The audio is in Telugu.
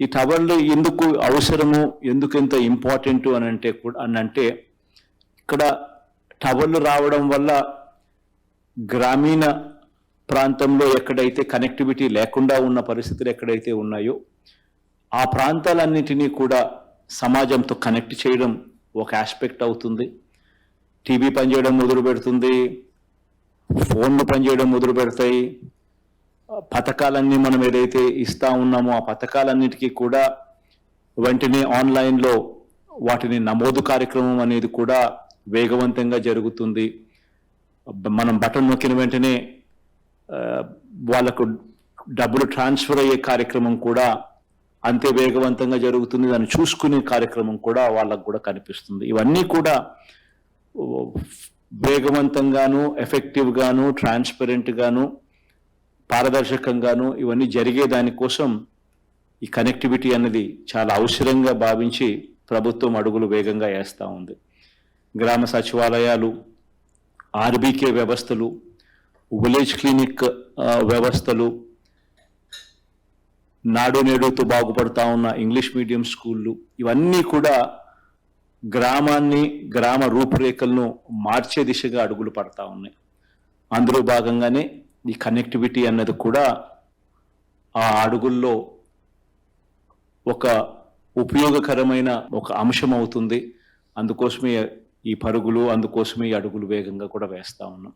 ఈ టవర్లు ఎందుకు అవసరము ఎందుకు ఎంత ఇంపార్టెంట్ అని అంటే కూడా అని అంటే ఇక్కడ టవర్లు రావడం వల్ల గ్రామీణ ప్రాంతంలో ఎక్కడైతే కనెక్టివిటీ లేకుండా ఉన్న పరిస్థితులు ఎక్కడైతే ఉన్నాయో ఆ ప్రాంతాలన్నిటినీ కూడా సమాజంతో కనెక్ట్ చేయడం ఒక ఆస్పెక్ట్ అవుతుంది. టీవీ పనిచేయడం మొదలు పెడుతుంది ఫోన్లు పనిచేయడం మొదలు పెడతాయి పథకాలన్నీ మనం ఏదైతే ఇస్తా ఉన్నామో ఆ పథకాలన్నిటికీ కూడా వెంటనే ఆన్లైన్లో వాటిని నమోదు కార్యక్రమం అనేది కూడా వేగవంతంగా జరుగుతుంది. మనం బటన్ నొక్కిన వెంటనే వాళ్ళకు డబ్బులు ట్రాన్స్ఫర్ అయ్యే కార్యక్రమం కూడా అంతే వేగవంతంగా జరుగుతుంది. దాన్ని చూసుకునే కార్యక్రమం కూడా వాళ్ళకు కూడా కనిపిస్తుంది. ఇవన్నీ కూడా వేగవంతంగాను ఎఫెక్టివ్గాను ట్రాన్స్పరెంట్గాను గాను పారదర్శకంగాను ఇవన్నీ జరిగే దానికోసం ఈ కనెక్టివిటీ అన్నది చాలా అవసరంగా భావించి ప్రభుత్వం అడుగులు వేగంగా వేస్తూ ఉంది. గ్రామ సచివాలయాలు ఆర్బీకే వ్యవస్థలు విలేజ్ క్లినిక్ వ్యవస్థలు నాడు నేడుతో బాగుపడతా ఉన్న ఇంగ్లీష్ మీడియం స్కూళ్ళు ఇవన్నీ కూడా గ్రామాన్ని గ్రామ రూపురేఖలను మార్చే దిశగా అడుగులు పడతా ఉన్నాయి. అందులో భాగంగానే ఈ కనెక్టివిటీ అన్నది కూడా ఆ అడుగుల్లో ఒక ఉపయోగకరమైన ఒక అంశం అవుతుంది. అందుకోసమే ఈ పరుగులు అందుకోసమే ఈ అడుగులు వేగంగా కూడా వేస్తూ ఉన్నాం.